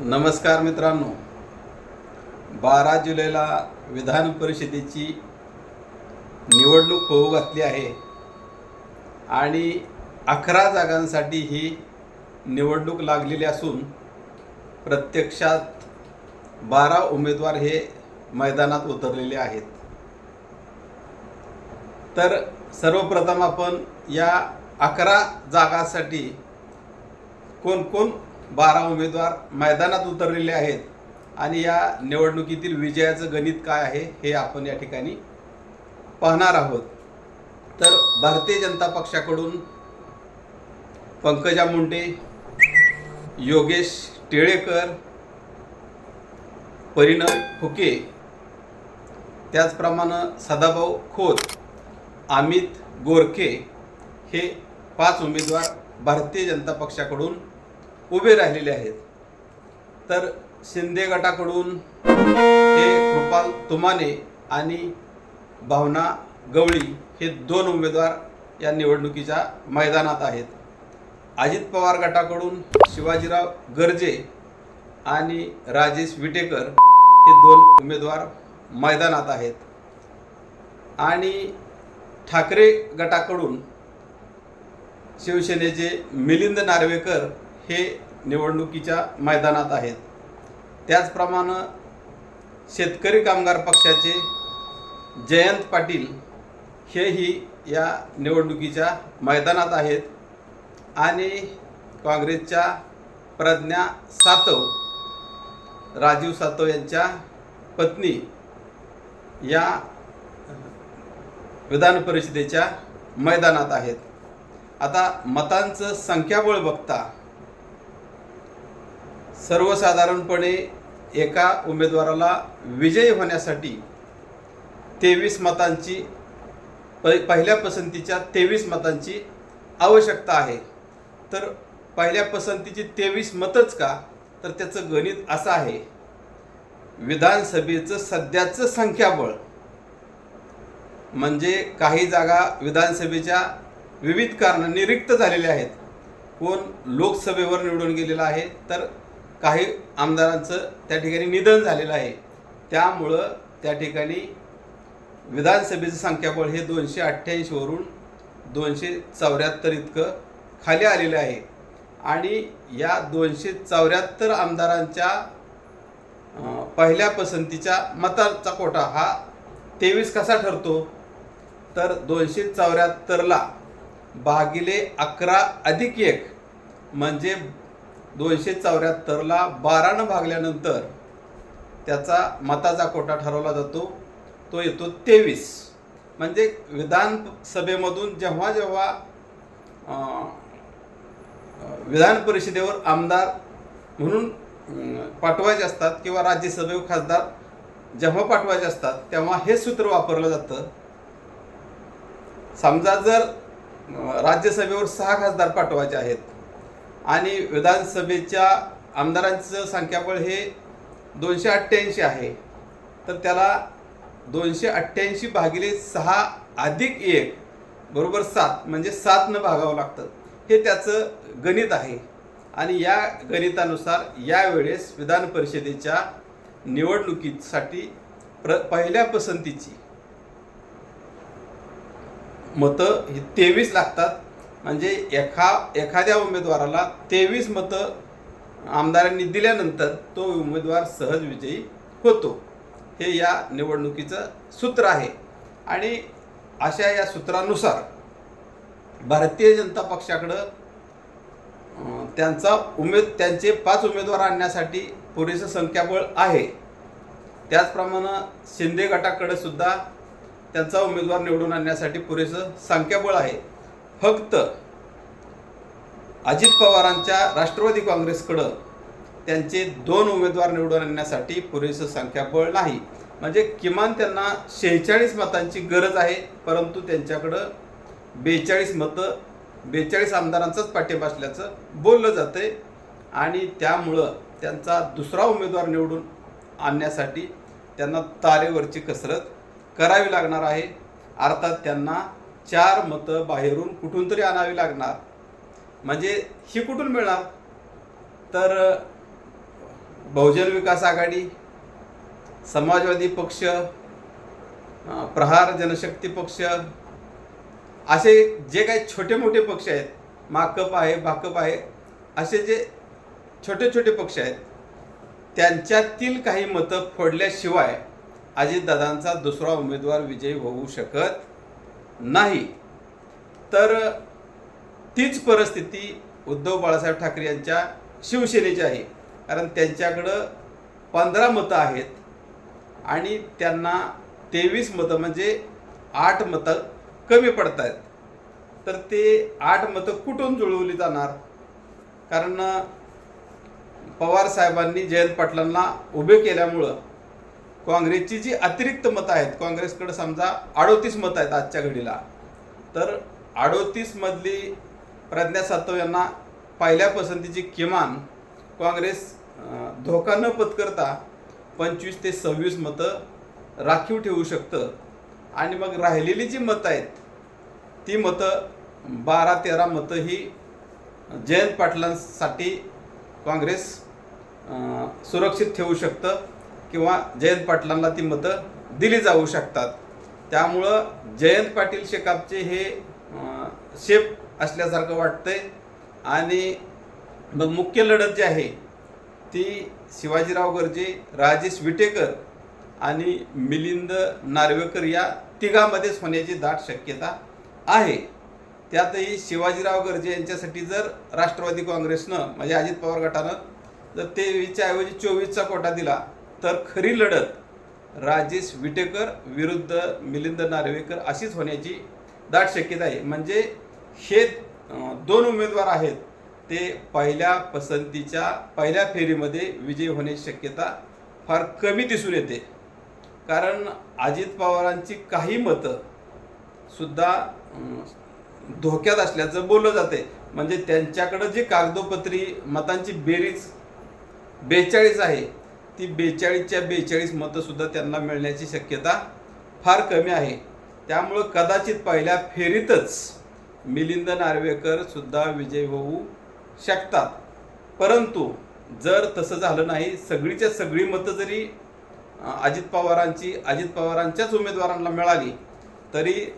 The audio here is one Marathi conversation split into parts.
नमस्कार मित्रांनो. बारा जुलैला विधान परिषदेची निवडणूक होऊ घातली आहे आणि अकरा जागांसाठी ही निवडणूक लागलेली असून प्रत्यक्षात बारा उमेदवार हे मैदानात उतरलेले आहेत. तर सर्वप्रथम आपण या अकरा जागासाठी कोण कोण बारा उमेदवार मैदानात उतरलेले आहेत. आणि या निवडणुकीतील विजयाचं गणित काय आहे हे आपण या ठिकाणी पाहणार आहोत. तर भारतीय जनता पक्षाकडून पंकजा मुंडे योगेश टिळेकर परिणय फुके त्याचप्रमाणे सदाभाऊ खोत अमित गोरखे हे पाच उमेदवार भारतीय जनता पक्षाकडून उभे राहिलेले आहेत. तर शिंदे गटाकडून हे कृपाल तुमाने आणि भावना गवळी हे दोन उमेदवार या निवडणुकीच्या मैदानात आहेत. अजित पवार गटाकडून शिवाजीराव गर्जे आणि राजेश विटेकर हे दोन उमेदवार मैदानात आहेत. आणि ठाकरे गटाकडून शिवसेनेचे मिलिंद नार्वेकर हे निवडणुकीच्या मैदानात आहेत. त्याचप्रमाणे शेतकरी कामगार पक्षाचे जयंत पाटील हेही या निवडणुकीच्या मैदानात आहेत आणि काँग्रेसच्या प्रज्ञा सातव राजीव सातव यांच्या पत्नी या विधान परिषदेच्या मैदानात आहेत. आता मतांचं संख्याबळ बघता सर्वसाधारणपणे एका उमेदवाराला विजयी होण्यासाठी तेवीस मतांची प पहिल्या पसंतीच्या तेवीस मतांची आवश्यकता आहे. तर पहिल्या पसंतीची तेवीस मतच का? तर त्याचं गणित असं आहे. विधानसभेचं सध्याचं संख्याबळ म्हणजे काही जागा विधानसभेच्या विविध कारणांनी रिक्त झालेल्या आहेत. कोण लोकसभेवर निवडून गेलेला आहे तर काही आमदारांचं त्या ठिकाणी निधन झालेलं आहे. त्यामुळं त्या ठिकाणी विधानसभेचं संख्याबळ हे दोनशे अठ्ठ्याऐंशीवरून दोनशे चौऱ्याहत्तर इतकं खाली आलेलं आहे. आणि या दोनशे चौऱ्याहत्तर आमदारांच्या पहिल्या पसंतीच्या मताचा कोटा हा तेवीस कसा ठरतो? तर दोनशे चौऱ्याहत्तरला भागिले अकरा अधिक एक म्हणजे दोनशे चौऱ्याहत्तरला बारानं भागल्यानंतर त्याचा मताचा कोटा ठरवला जातो. तो येतो तेवीस. म्हणजे विधानसभेमधून जेव्हा जेव्हा विधान परिषदेवर आमदार म्हणून पाठवायचे असतात किंवा राज्यसभेवर खासदार जेव्हा पाठवायचे असतात तेव्हा हे सूत्र वापरलं जातं. समजा जर राज्यसभेवर सहा खासदार पाठवायचे आहेत आणि विधानसभेच्या आमदारांचं संख्याबळ हे दोनशे अठ्ठ्याऐंशी आहे. तर त्याला दोनशे अठ्ठ्याऐंशी भागिले सहा अधिक एक बरोबर सात म्हणजे सातनं भागावं लागतं. हे त्याचं गणित आहे. आणि या गणितानुसार यावेळेस विधान परिषदेच्या निवडणुकीसाठी प्र पहिल्या पसंतीची मतं ही तेवीस लागतात. म्हणजे एखा एखाद्या उमेदवाराला तेवीस मतं आमदारांनी दिल्यानंतर तो उमेदवार सहज विजयी होतो. हे या निवडणुकीचं सूत्र आहे. आणि अशा या सूत्रानुसार भारतीय जनता पक्षाकडं त्यांचा उमेद त्यांचे पाच उमेदवार आणण्यासाठी पुरेसं संख्याबळ आहे. त्याचप्रमाणे शिंदे गटाकडे सुद्धा त्यांचा उमेदवार निवडून आणण्यासाठी पुरेसं संख्याबळ आहे. फक्त अजित पवारांच्या राष्ट्रवादी काँग्रेसकडं त्यांचे दोन उमेदवार निवडून आणण्यासाठी पुरेसं संख्याबळ नाही. म्हणजे किमान त्यांना शेहेचाळीस मतांची गरज आहे परंतु त्यांच्याकडं बेचाळीस मतं बेचाळीस आमदारांचाच पाठिंबा असल्याचं बोललं आहे आणि त्यामुळं त्यांचा दुसरा उमेदवार निवडून आणण्यासाठी त्यांना तारेवरची कसरत करावी लागणार आहे. अर्थात त्यांना चार मतं बाहेरून कुठून तरी आणावी लागणार. म्हणजे ही कुठून मिळणार? तर बहुजन विकास आघाडी समाजवादी पक्ष प्रहार जनशक्ती पक्ष असे जे काही छोटे मोठे पक्ष आहेत माकप आहे भाकप आहे असे जे छोटे छोटे पक्ष आहेत त्यांच्यातील काही मतं फोडल्याशिवाय अजितदादांचा दुसरा उमेदवार विजयी होऊ शकत नाही. तर तीच परिस्थिती उद्धव बाळासाहेब ठाकरे यांच्या शिवसेनेची आहे. कारण त्यांच्याकडं पंधरा मतं आहेत आणि त्यांना तेवीस मतं म्हणजे आठ मतं कमी पडत आहेत तर ते आठ मतं कुठून जुळवली जाणार? कारण पवार साहेबांनी जयंत पाटलांना उभे केल्यामुळं काँग्रेसची जी अतिरिक्त मतं आहेत काँग्रेसकडे समजा अडोतीस मतं आहेत आजच्या घडीला तर अडोतीसमधली प्रज्ञा सातव यांना पहिल्या पसंतीची किमान काँग्रेस धोका न पत्करता पंचवीस ते सव्वीस मतं राखीव ठेवू शकतं. आणि मग राहिलेली जी मतं आहेत ती मतं बारा तेरा मतं ही जयंत पाटलांसाठी काँग्रेस सुरक्षित ठेवू शकतं. किंवा जयंत पाटलांना ती मतं दिली जाऊ शकतात. त्यामुळं जयंत पाटील शेकापचे हे शेप असल्यासारखं वाटतंय. आणि मग मुख्य लढत जी आहे ती शिवाजीराव गर्जे राजेश विटेकर आणि मिलिंद नार्वेकर या तिघामध्येच होण्याची दाट शक्यता आहे. त्यातही शिवाजीराव गर्जे यांच्यासाठी जर राष्ट्रवादी काँग्रेसनं म्हणजे अजित पवार गटानं जर तेवीसच्या ऐवजी चोवीसचा कोटा दिला तर खरी लढत राजेश विटेकर विरुद्ध मिलिंद नार्वेकर अशीच होण्याची दाट शक्यता आहे. म्हणजे हे दोन उमेदवार आहेत ते पहिल्या पसंतीच्या पहिल्या फेरीमध्ये विजयी होण्याची शक्यता फार कमी दिसून येते. कारण अजित पवारांची काही मतं सुद्धा धोक्यात असल्याचं बोललं जाते म्हणजे त्यांच्याकडं जी कागदोपत्री मतांची बेरीज बेचाळीस आहे ती बेचाळीसच्या बेचाळीस मतंसुद्धा त्यांना मिळण्याची शक्यता फार कमी आहे. त्यामुळं कदाचित पहिल्या फेरीतच मिलिंद नार्वेकरसुद्धा विजय होऊ शकतात. परंतु जर तसं झालं नाही सगळीच्या सगळी मतं जरी अजित पवारांची अजित पवारांच्याच उमेदवारांना मिळाली तरी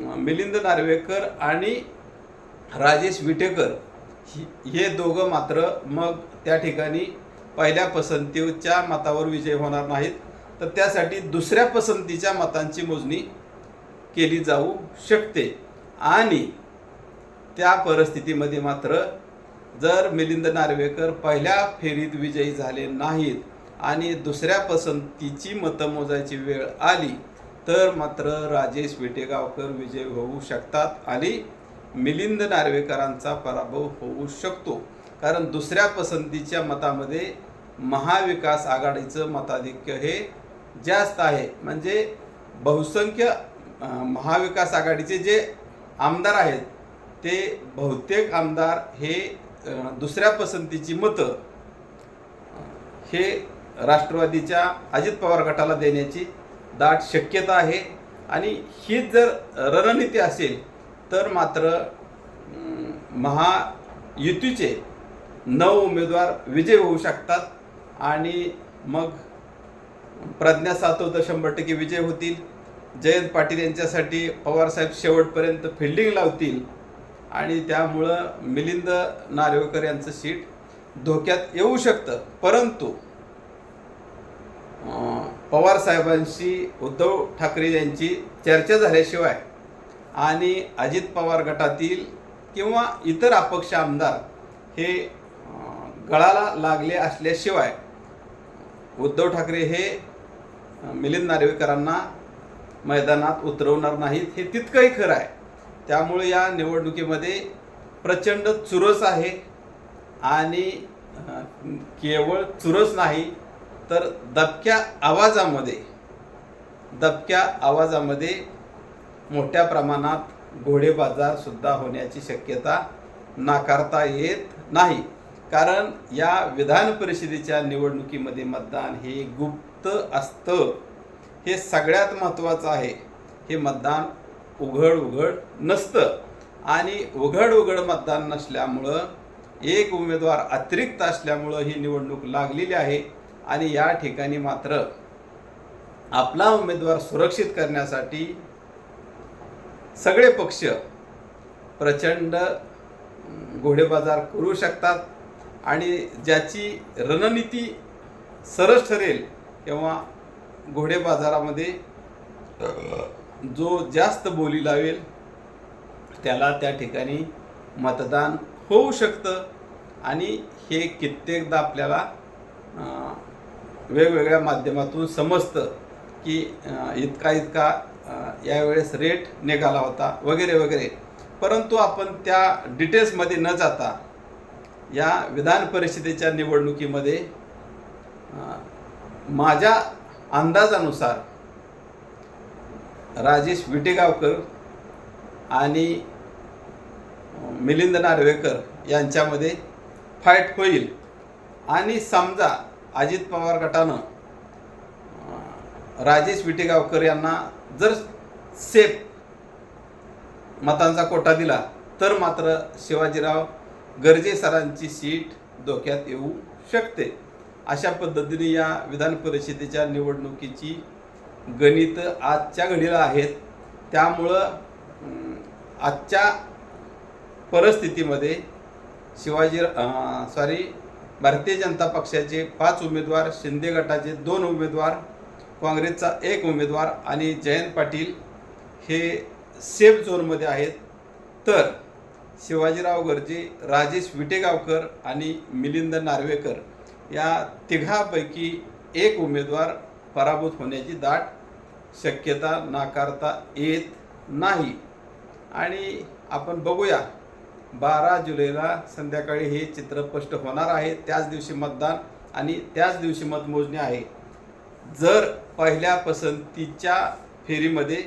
मिलिंद नार्वेकर आणि राजेश विटेकर ही- हे दोघं मात्र मग त्या ठिकाणी पहिल्या पसंतीच्या मतावर विजय होणार नाहीत. तर त्यासाठी दुसऱ्या पसंतीच्या मतांची मोजणी केली जाऊ शकते. आणि त्या परिस्थितीमध्ये मात्र जर मिलिंद नार्वेकर पहिल्या फेरीत विजयी झाले नाहीत आणि दुसऱ्या पसंतीची मतं मोजायची वेळ आली तर मात्र राजेश विटेगावकर विजय होऊ शकतात आणि मिलिंद नार्वेकरांचा पराभव होऊ शकतो. कारण दुसऱ्या पसंतीच्या मतामध्ये महाविकास आघाडीचं मताधिक्य हे जास्त आहे. म्हणजे बहुसंख्य महाविकास आघाडीचे जे आमदार आहेत ते बहुतेक आमदार हे दुसऱ्या पसंतीची मतं हे राष्ट्रवादीच्या अजित पवार गटाला देण्याची दाट शक्यता आहे. आणि हीच जर रणनीती असेल तर मात्र महायुतीचे नऊ उमेदवार विजय होऊ शकतात. आणि मग प्रज्ञा सातव तर शंभर टक्के विजय होतील. जयंत पाटील यांच्यासाठी पवारसाहेब शेवटपर्यंत फिल्डिंग लावतील. आणि त्यामुळं मिलिंद नार्वेकर यांचं सीट धोक्यात येऊ शकतं. परंतु पवारसाहेबांशी पवार साहेबांशी उद्धव ठाकरे यांची चर्चा झाल्याशिवाय आणि अजित पवार गटातील किंवा इतर अपक्ष आमदार हे गळाला लागले असल्याशिवाय उद्धव ठाकरे हे मिलिंद नार्वेकरांना मैदानात उतरवणार नाहीत हे तितकंही खरं आहे. त्यामुळे या निवडणुकीमध्ये प्रचंड चुरस आहे आणि केवळ चुरस नाही तर दबक्या आवाजामध्ये दबक्या आवाजामध्ये मोठ्या प्रमाणात घोडेबाजारसुद्धा होण्याची शक्यता नाकारता येत नाही. कारण या विधान परिषदेच्या निवडणुकीमध्ये मतदान हे गुप्त असतं. हे सगळ्यात महत्त्वाचं आहे. हे मतदान उघड उघड नसतं. आणि उघड उघड मतदान नसल्यामुळं एक उमेदवार अतिरिक्त असल्यामुळं ही निवडणूक लागलेली आहे. आणि या ठिकाणी मात्र आपला उमेदवार सुरक्षित करण्यासाठी सगळे पक्ष प्रचंड घोडेबाजार करू शकतात. आणि ज्याची रणनीती सरस ठरेल किंवा घोडे बाजारामध्ये जो जास्त बोली लावेल त्याला त्या ठिकाणी मतदान होऊ शकतं. आणि हे कित्येकदा आपल्याला वेगवेगळ्या माध्यमातून समजतं की इतका इतका यावेळेस रेट निघाला होता वगैरे वगैरे. परंतु आपण त्या डिटेल्समध्ये न जाता या विधान परिषदेच्या निवडणुकीमध्ये माझ्या अंदाजानुसार राजेश विटेगावकर आणि मिलिंद नार्वेकर यांच्यामध्ये फाईट होईल. आणि समजा अजित पवार गटानं राजेश विटेगावकर यांना जर सेफ मतांचा कोटा दिला तर मात्र शिवाजीराव गरजे सरांची सीट धोक्यात येऊ शकते. अशा पद्धतीने या विधान परिषदेच्या निवडणुकीची गणित आजच्या घडीला आहेत. त्यामुळं आजच्या परिस्थितीमध्ये शिवाजी सॉरी भारतीय जनता पक्षाचे पाच उमेदवार शिंदे गटाचे दोन उमेदवार काँग्रेसचा एक उमेदवार आणि जयंत पाटील हे सेफ झोनमध्ये आहेत. तर शिवाजीराव गर्जे राजेश विटेगावकर आणि मिलिंद नार्वेकर या तिघापैकी एक उमेदवार पराभूत होण्याची दाट शक्यता नाकारता येत नाही. आणि आपण बघूया बारा जुलैला संध्याकाळी हे चित्र स्पष्ट होणार आहे. त्याच दिवशी मतदान आणि त्याच दिवशी मतमोजणी आहे. जर पहिल्या पसंतीच्या फेरीमध्ये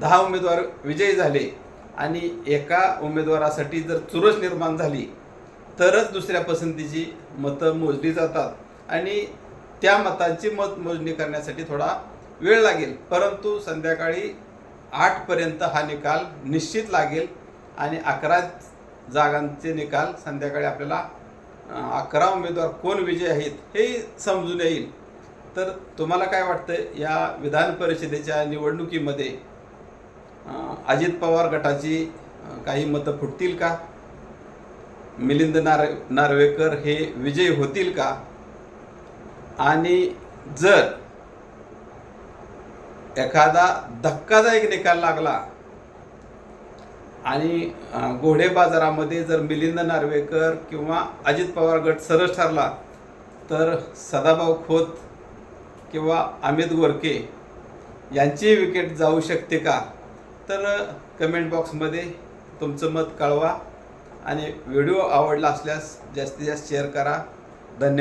दहा उमेदवार विजयी झाले आणि एका उमेदवारासाठी जर चुरस निर्माण झाली तरच दुसऱ्या पसंतीची मतं मोजली जातात. आणि त्या मतांची मतमोजणी करण्यासाठी थोडा वेळ लागेल. परंतु संध्याकाळी आठपर्यंत हा निकाल निश्चित लागेल आणि अकरा जागांचे निकाल संध्याकाळी आपल्याला अकरा उमेदवार कोण विजय आहेत हे समजून येईल. तर तुम्हाला काय वाटतं या विधान परिषदेच्या निवडणुकीमध्ये अजित पवार गटाची काही मतं फुटतील का? मिलिंद नार नार्वेकर हे विजयी होतील का? आणि जर एखादा धक्कादायक निकाल लागला आणि घोडे बाजारामध्ये जर मिलिंद नार्वेकर किंवा अजित पवार गट सरस ठरला तर सदाभाऊ खोत किंवा अमित गोरके यांची विकेट जाऊ शकते का? तर कमेंट बॉक्समध्ये तुमचं मत कळवा आणि व्हिडिओ आवडला असल्यास जास्तीत जास्त शेअर करा. धन्यवाद.